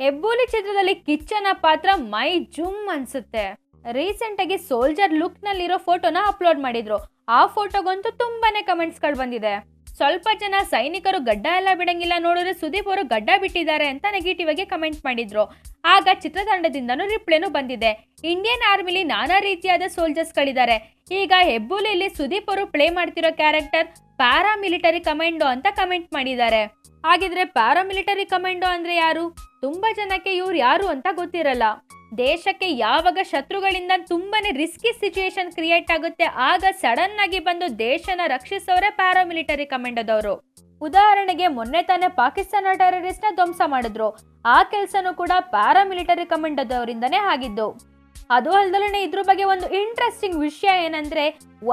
ಹೆಬ್ಬೂಲಿ ಚಿತ್ರದಲ್ಲಿ ಕಿಚ್ಚನ ಪಾತ್ರ ಮೈ ಜುಮ್ ಅನ್ಸುತ್ತೆ. ರೀಸೆಂಟ್ ಆಗಿ ಸೋಲ್ಜರ್ ಲುಕ್ ನಲ್ಲಿರೋ ಫೋಟೋನ ಅಪ್ಲೋಡ್ ಮಾಡಿದ್ರು. ಆ ಫೋಟೋಗಂತೂ ತುಂಬಾನೇ ಕಮೆಂಟ್ಸ್ಗಳು ಬಂದಿದೆ. ಸ್ವಲ್ಪ ಜನ ಸೈನಿಕರು ಗಡ್ಡ ಎಲ್ಲ ಬಿಡಂಗಿಲ್ಲ ನೋಡಿದ್ರೆ ಸುದೀಪ್ ಅವರು ಗಡ್ಡ ಬಿಟ್ಟಿದ್ದಾರೆ ಅಂತ ನೆಗೆಟಿವ್ ಆಗಿ ಕಮೆಂಟ್ ಮಾಡಿದ್ರು. ಆಗ ಚಿತ್ರತಂಡದಿಂದನೂ ರಿಪ್ಲೈನು ಬಂದಿದೆ. ಇಂಡಿಯನ್ ಆರ್ಮಿಲಿ ನಾನಾ ರೀತಿಯಾದ ಸೋಲ್ಜರ್ಸ್ ಗಳಿದ್ದಾರೆ. ಈಗ ಹೆಬ್ಬುಲಿಲಿ ಸುದೀಪ್ ಅವರು ಪ್ಲೇ ಮಾಡ್ತಿರೋ ಕ್ಯಾರೆಕ್ಟರ್ ಪ್ಯಾರಾಮಿಲಿಟರಿ ಕಮಾಂಡೋ ಅಂತ ಕಮೆಂಟ್ ಮಾಡಿದ್ದಾರೆ. ಹಾಗಿದ್ರೆ ಪ್ಯಾರಾಮಿಲಿಟರಿ ಕಮಾಂಡೋ ಅಂದ್ರೆ ಯಾರು? ತುಂಬಾ ಜನಕ್ಕೆ ಇವ್ರು ಯಾರು ಅಂತ ಗೊತ್ತಿರಲ್ಲ. ದೇಶಕ್ಕೆ ಯಾವಾಗ ಶತ್ರುಗಳಿಂದ ತುಂಬಾನೇ ರಿಸ್ಕಿ ಸಿಚುಯೇಷನ್ ಕ್ರಿಯೇಟ್ ಆಗುತ್ತೆ, ಆಗ ಸಡನ್ ಆಗಿ ಬಂದು ದೇಶನ ರಕ್ಷಿಸೋರೆ ಪ್ಯಾರಾಮಿಲಿಟರಿ ಕಮಾಂಡೋದವರು ಉದಾಹರಣೆಗೆ ಮೊನ್ನೆ ತಾನೇ ಪಾಕಿಸ್ತಾನ ಟೆರರಿಸ್ಟ್ನ ಧ್ವಂಸ ಮಾಡಿದ್ರು. ಆ ಕೆಲಸನೂ ಕೂಡ ಪ್ಯಾರಾಮಿಲಿಟರಿ ಕಮಾಂಡೋದವರಿಂದನೇ ಆಗಿದ್ದು. ಅದು ಅಲ್ದಲೇ ಇದ್ರ ಬಗ್ಗೆ ಒಂದು ಇಂಟ್ರೆಸ್ಟಿಂಗ್ ವಿಷಯ ಏನಂದ್ರೆ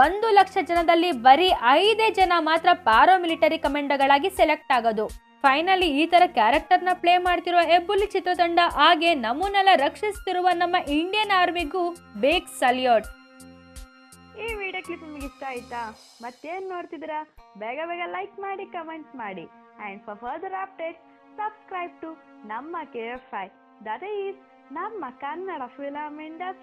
ಒಂದು ಲಕ್ಷ ಜನದಲ್ಲಿ ಬರೀ ಐದೇ ಜನ ಮಾತ್ರ ಪ್ಯಾರಾಮಿಲಿಟರಿ ಕಮಾಂಡೋಗಳಾಗಿ ಸೆಲೆಕ್ಟ್ ಆಗೋದು. ಫೈನಲಿ ಈ ತರ ಕ್ಯಾರೆಕ್ಟರ್ ಪ್ಲೇ ಮಾಡ್ತಿರುವ ಹೆಬ್ಬುಲಿ ಚಿತ್ರತಂಡ ಹಾಗೆ ನಮ್ಮನ್ನೆಲ್ಲ ರಕ್ಷಿಸ್ತಿರುವ ನಮ್ಮ ಇಂಡಿಯನ್ ಆರ್ಮಿಗೂ ಬೇಗ್ ಸಲ್ಯೂಟ್ ಈ ವಿಡಿಯೋ ಕ್ಲಿಪ್ ನಿಮಗೆ ಇಷ್ಟ ಆಯ್ತಾ? ಮತ್ತೇನ್ ನೋಡ್ತಿದ್ದೀರಾ? ಬೇಗ ಬೇಗ ಲೈಕ್ ಮಾಡಿ ಕಮೆಂಟ್ ಮಾಡಿ. And for further update subscribe to ನಮ್ಮ K F I that is Nam Makan Rafaela Mendes